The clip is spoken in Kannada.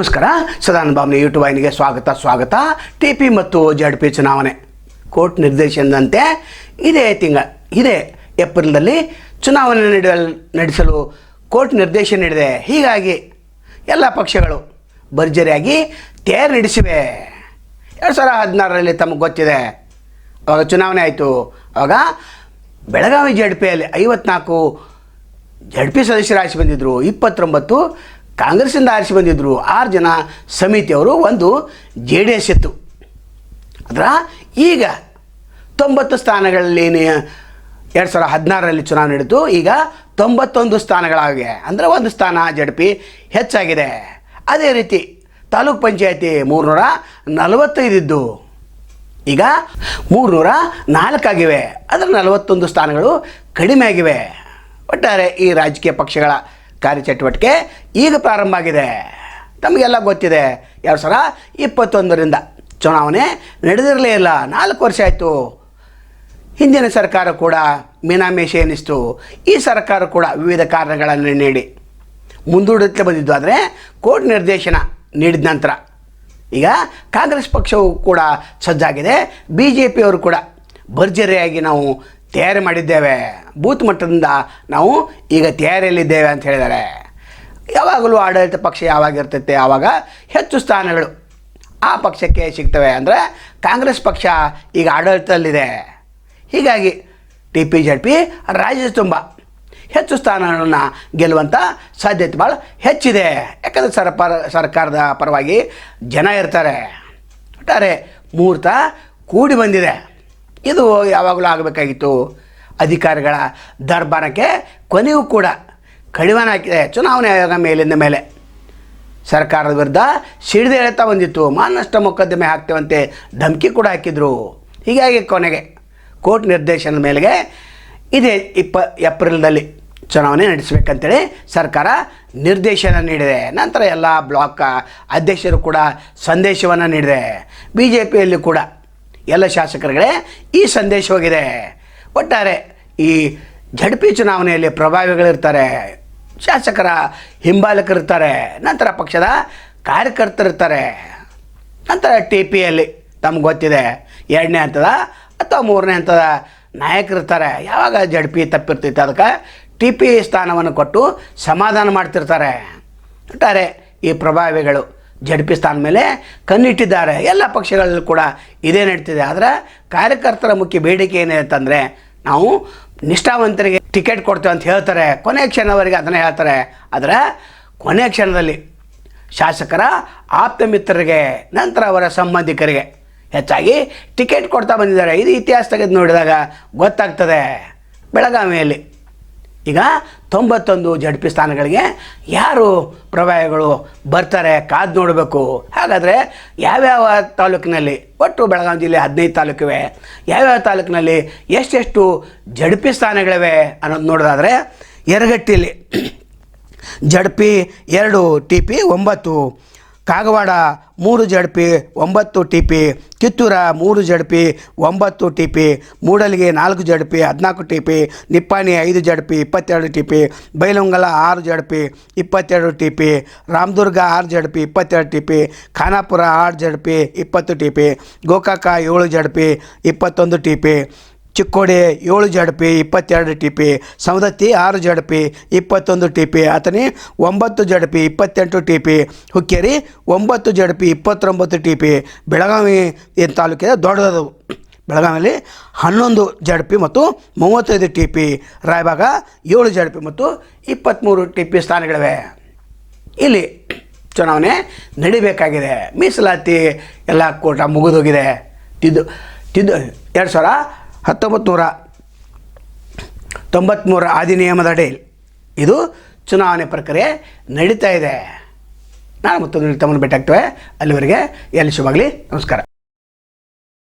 ನಮಸ್ಕಾರ. ಸದಾನಂದ ಭಾವನೆ ಯೂಟ್ಯೂಬ್ ವಾಹಿನಿಗೆ ಸ್ವಾಗತ ಸ್ವಾಗತ. ಟಿ ಪಿ ಮತ್ತು ಜಡ್ ಪಿ ಚುನಾವಣೆ ಕೋರ್ಟ್ ನಿರ್ದೇಶನದಂತೆ ಇದೇ ತಿಂಗಳ ಇದೇ ಏಪ್ರಿಲ್ನಲ್ಲಿ ಚುನಾವಣೆ ನಡೆಯಲು, ನಡೆಸಲು ಕೋರ್ಟ್ ನಿರ್ದೇಶನ ನೀಡಿದೆ. ಹೀಗಾಗಿ ಎಲ್ಲ ಪಕ್ಷಗಳು ಭರ್ಜರಿಯಾಗಿ ತೇರು ನಡೆಸಿವೆ. ಎರಡು ಸಾವಿರ ಹದಿನಾರರಲ್ಲಿ ತಮಗೆ ಗೊತ್ತಿದೆ. ಅವಾಗ ಚುನಾವಣೆ ಆಯಿತು. ಆವಾಗ ಬೆಳಗಾವಿ ಜಡ್ ಪಿಯಲ್ಲಿ ಐವತ್ನಾಲ್ಕು ಜಡ್ ಪಿ ಸದಸ್ಯರಾಗಿ ಬಂದಿದ್ದರು ಇಪ್ಪತ್ತೊಂಬತ್ತು ಕಾಂಗ್ರೆಸ್ಸಿಂದ ಆರಿಸಿ ಬಂದಿದ್ದರು ಆರು ಜನ ಸಮಿತಿಯವರು ಒಂದು ಜೆ ಡಿ ಎಸ್ ಇತ್ತು. ಅದರ ಈಗ ತೊಂಬತ್ತು ಸ್ಥಾನಗಳಲ್ಲಿ ಎರಡು ಸಾವಿರ ಹದಿನಾರರಲ್ಲಿ ಚುನಾವಣೆ ನಡೀತು. ಈಗ ತೊಂಬತ್ತೊಂದು ಸ್ಥಾನಗಳಾಗಿವೆ. ಅಂದರೆ ಒಂದು ಸ್ಥಾನ ಜಡ್ ಪಿ ಹೆಚ್ಚಾಗಿದೆ. ಅದೇ ರೀತಿ ತಾಲೂಕ್ ಪಂಚಾಯತಿ ಮೂರುನೂರ ನಲವತ್ತೈದಿದ್ದು. ಈಗ ಮೂರುನೂರ ನಾಲ್ಕಾಗಿವೆ. ಅದರ ನಲವತ್ತೊಂದು ಸ್ಥಾನಗಳು ಕಡಿಮೆ ಆಗಿವೆ ಒಟ್ಟಾರೆ ಈ ರಾಜಕೀಯ ಪಕ್ಷಗಳ ಕಾರ್ಯಚಟುವಟಿಕೆ ಈಗ ಪ್ರಾರಂಭ ಆಗಿದೆ. ತಮಗೆಲ್ಲ ಗೊತ್ತಿದೆ. ಎರಡು ಸಾವಿರ ಇಪ್ಪತ್ತೊಂದರಿಂದ ಚುನಾವಣೆ ನಡೆದಿರಲೇ ಇಲ್ಲ. ನಾಲ್ಕು ವರ್ಷ ಆಯಿತು. ಹಿಂದಿನ ಸರ್ಕಾರ ಕೂಡ ಮೀನಾಮೇಷ ಎನಿಸ್ತು. ಈ ಸರ್ಕಾರ ಕೂಡ ವಿವಿಧ ಕಾರಣಗಳನ್ನು ನೀಡಿ ಮುಂದೂಡುತ್ತಲೇ ಬಂದಿದ್ದು. ಆದರೆ ಕೋರ್ಟ್ ನಿರ್ದೇಶನ ನೀಡಿದ ನಂತರ ಈಗ ಕಾಂಗ್ರೆಸ್ ಪಕ್ಷವು ಕೂಡ ಸಜ್ಜಾಗಿದೆ. ಬಿ ಜೆ ಪಿಯವರು ಕೂಡ ಭರ್ಜರಿಯಾಗಿ ನಾವು ತಯಾರಿ ಮಾಡಿದ್ದೇವೆ. ಬೂತ್ ಮಟ್ಟದಿಂದ ನಾವು ಈಗ ತಯಾರಿಯಲ್ಲಿದ್ದೇವೆ ಅಂತ ಹೇಳಿದ್ದಾರೆ. ಯಾವಾಗಲೂ ಆಡಳಿತ ಪಕ್ಷ ಯಾವಾಗ ಇರ್ತೈತೆ ಆವಾಗ ಹೆಚ್ಚು ಸ್ಥಾನಗಳು ಆ ಪಕ್ಷಕ್ಕೆ ಸಿಗ್ತವೆ. ಅಂದರೆ ಕಾಂಗ್ರೆಸ್ ಪಕ್ಷ ಈಗ ಆಡಳಿತದಲ್ಲಿದೆ. ಹೀಗಾಗಿ ಟಿ ಪಿ ಜೆಡ್ ಪಿ ರಾಜ್ಯದ ತುಂಬ ಹೆಚ್ಚು ಸ್ಥಾನಗಳನ್ನು ಗೆಲ್ಲುವಂಥ ಸಾಧ್ಯತೆ ಭಾಳ ಹೆಚ್ಚಿದೆ. ಯಾಕಂದರೆ ಸರ್ಕಾರ ಸರ್ಕಾರದ ಪರವಾಗಿ ಜನ ಇರ್ತಾರೆ. ಒಟ್ಟಾರೆ ಮುಹೂರ್ತ ಕೂಡಿ ಬಂದಿದೆ. ಇದು ಯಾವಾಗಲೂ ಆಗಬೇಕಾಗಿತ್ತು. ಅಧಿಕಾರಿಗಳ ದರ್ಬಾರಕ್ಕೆ ಕೊನೆಯೂ ಕೂಡ ಕಡಿವಾಣ ಹಾಕಿದೆ. ಚುನಾವಣೆ ಆಯೋಗ ಮೇಲಿಂದ ಮೇಲೆ. ಸರ್ಕಾರದ ವಿರುದ್ಧ ಸಿಡಿದು ಹೇಳ್ತಾ ಬಂದಿತ್ತು. ಮಾನಷ್ಟ ಮೊಕದ್ದಮೆ ಹಾಕ್ತೇವಂತೆ ಧಮಕಿ ಕೂಡ ಹಾಕಿದರು. ಹೀಗಾಗಿ ಕೊನೆಗೆ ಕೋರ್ಟ್ ನಿರ್ದೇಶನದ ಮೇಲೆಗೆ ಇದೇ ಇಪ್ಪ ಏಪ್ರಿಲ್ದಲ್ಲಿ ಚುನಾವಣೆ ನಡೆಸಬೇಕಂತೇಳಿ ಸರ್ಕಾರ ನಿರ್ದೇಶನ ನೀಡಿದೆ. ನಂತರ ಎಲ್ಲ ಬ್ಲಾಕ್ ಅಧ್ಯಕ್ಷರು ಕೂಡ ಸಂದೇಶವನ್ನು ನೀಡಿದೆ. ಬಿ ಜೆ ಪಿಯಲ್ಲಿ ಕೂಡ ಎಲ್ಲ ಶಾಸಕರುಗಳೇ, ಈ ಸಂದೇಶ ಹೋಗಿದೆ. ಒಟ್ಟಾರೆ ಈ ಝಡ್ಪಿ ಚುನಾವಣೆಯಲ್ಲಿ ಪ್ರಭಾವಿಗಳಿರ್ತಾರೆ, ಶಾಸಕರ ಹಿಂಬಾಲಕರಿರ್ತಾರೆ, ನಂತರ ಪಕ್ಷದ ಕಾರ್ಯಕರ್ತರಿರ್ತಾರೆ. ನಂತರ ಟಿ ಪಿಯಲ್ಲಿ ತಮ್ಗೆ ಗೊತ್ತಿದೆ, ಎರಡನೇ ಹಂತದ ಅಥವಾ ಮೂರನೇ ಹಂತದ ನಾಯಕರಿರ್ತಾರೆ. ಯಾವಾಗ ಜಡ್ಪಿ ತಪ್ಪಿರ್ತೈತೆ ಅದಕ್ಕೆ ಟಿ ಪಿ ಸ್ಥಾನವನ್ನು ಕೊಟ್ಟು ಸಮಾಧಾನ ಮಾಡ್ತಿರ್ತಾರೆ. ಒಟ್ಟಾರೆ ಈ ಪ್ರಭಾವಿಗಳು ಜಡ್ ಮೇಲೆ ಕಣ್ಣಿಟ್ಟಿದ್ದಾರೆ. ಎಲ್ಲ ಪಕ್ಷಗಳಲ್ಲೂ ಕೂಡ ಇದೇ ನಡೀತಿದೆ. ಆದರೆ ಕಾರ್ಯಕರ್ತರ ಮುಖ್ಯ ಬೇಡಿಕೆ ಏನಿದೆ ನಾವು ನಿಷ್ಠಾವಂತರಿಗೆ ಟಿಕೆಟ್ ಕೊಡ್ತೇವೆ ಅಂತ ಹೇಳ್ತಾರೆ. ಕೊನೆ ಕ್ಷಣವರೆಗೆ ಅದನ್ನೇ ಹೇಳ್ತಾರೆ. ಆದರೆ ಕೊನೆ ಕ್ಷಣದಲ್ಲಿ ಶಾಸಕರ ಆಪ್ತ ಮಿತ್ರರಿಗೆ ನಂತರ ಅವರ ಸಂಬಂಧಿಕರಿಗೆ ಹೆಚ್ಚಾಗಿ ಟಿಕೆಟ್ ಕೊಡ್ತಾ ಬಂದಿದ್ದಾರೆ. ಇದು ಇತಿಹಾಸ ತೆಗೆದು ನೋಡಿದಾಗ ಗೊತ್ತಾಗ್ತದೆ. ಬೆಳಗಾವಿಯಲ್ಲಿ. ಈಗ ತೊಂಬತ್ತೊಂದು ಜಡ್ ಪಿ ಸ್ಥಾನಗಳಿಗೆ ಯಾರು ಪ್ರಭಾವಿಗಳು ಬರ್ತಾರೆ ಕಾದು ನೋಡಬೇಕು. ಹಾಗಾದರೆ ಯಾವ್ಯಾವ ತಾಲೂಕಿನಲ್ಲಿ, ಒಟ್ಟು ಬೆಳಗಾವಿ ಜಿಲ್ಲೆ ಹದಿನೈದು ತಾಲೂಕಿವೆ, ಯಾವ್ಯಾವ ತಾಲೂಕಿನಲ್ಲಿ ಎಷ್ಟೆಷ್ಟು ಜಡ್ ಪಿ ಸ್ಥಾನಗಳಿವೆ ಅನ್ನೋದು ನೋಡೋದಾದರೆ ಯರಗಟ್ಟಿಲಿ ಜಡ್ ಪಿ ಎರಡು, ಟಿ ಪಿ ಒಂಬತ್ತು ಕಾಗವಾಡ ಮೂರು ಜಡ್ ಪಿ ಒಂಬತ್ತು ಟಿ ಪಿ ಕಿತ್ತೂರ ಮೂರು ಜಡ್ ಪಿ ಒಂಬತ್ತು ಟಿ ಪಿ ಮೂಡಲಿಗೆ ನಾಲ್ಕು ಜಡ್ ಪಿ ಹದಿನಾಲ್ಕು ಟಿ ಪಿ ನಿಪ್ಪಾಣಿ ಐದು ಜಡ್ ಪಿ ಇಪ್ಪತ್ತೆರಡು ಟಿ ಪಿ ಬೈಲೊಂಗಲ ಆರು ಜಡ್ ಪಿ ಇಪ್ಪತ್ತೆರಡು ಟಿ ಪಿ ರಾಮದುರ್ಗ ಆರು ಜಡ್ ಪಿ ಇಪ್ಪತ್ತೆರಡು ಟಿ ಪಿ ಖಾನಾಪುರ ಆರು ಜಡ್ ಪಿ ಇಪ್ಪತ್ತು ಟಿ ಪಿ ಗೋಕಾಕ ಏಳು ಜಡ್ ಪಿ ಇಪ್ಪತ್ತೊಂದು ಟಿ ಪಿ ಚಿಕ್ಕೋಡಿ ಏಳು ಜಡ್ ಪಿ ಇಪ್ಪತ್ತೆರಡು ಟಿ ಪಿ ಸವದತ್ತಿ ಆರು ಜಡ್ ಪಿ ಇಪ್ಪತ್ತೊಂದು ಟಿ ಪಿ ಆತನಿ ಒಂಬತ್ತು ಜಡ್ ಪಿ ಇಪ್ಪತ್ತೆಂಟು ಟಿ ಪಿ ಹುಕ್ಕೇರಿ ಒಂಬತ್ತು ಜಡ್ ಪಿ ಇಪ್ಪತ್ತೊಂಬತ್ತು ಟಿ ಪಿ ಬೆಳಗಾವಿ ಏನು ತಾಲೂಕಿದೆ ದೊಡ್ಡದವು ಬೆಳಗಾವಿಯಲ್ಲಿ ಹನ್ನೊಂದು ಜಡ್ ಪಿ ಮತ್ತು ಮೂವತ್ತೈದು ಟಿ ಪಿ ರಾಯಬಾಗ ಏಳು ಜಡ್ ಪಿ ಮತ್ತು ಇಪ್ಪತ್ತ್ಮೂರು ಟಿ ಪಿ ಸ್ಥಾನಗಳಿವೆ. ಇಲ್ಲಿ ಚುನಾವಣೆ ನಡಿಬೇಕಾಗಿದೆ. ಮೀಸಲಾತಿ ಎಲ್ಲ ಕೋಟ ಮುಗಿದೋಗಿದೆ. ತಿದ್ದು ತಿದ್ದು ಎರಡು ಸಾವಿರ ಹತ್ತೊಂಬತ್ತು ನೂರ ತೊಂಬತ್ತ್ಮೂರ ಅಧಿನಿಯಮದ ಅಡಿ ಇದು ಚುನಾವಣೆ ಪ್ರಕ್ರಿಯೆ ನಡೀತಾ ಇದೆ. ನಾನು ಮತ್ತೊಂದು ತಮ್ಮನ್ನು ಭೇಟಿ ಆಗ್ತೇವೆ ಅಲ್ಲಿವರೆಗೆ ಎಲ್ಲಿ ಶುಭಾಗಲಿ ನಮಸ್ಕಾರ.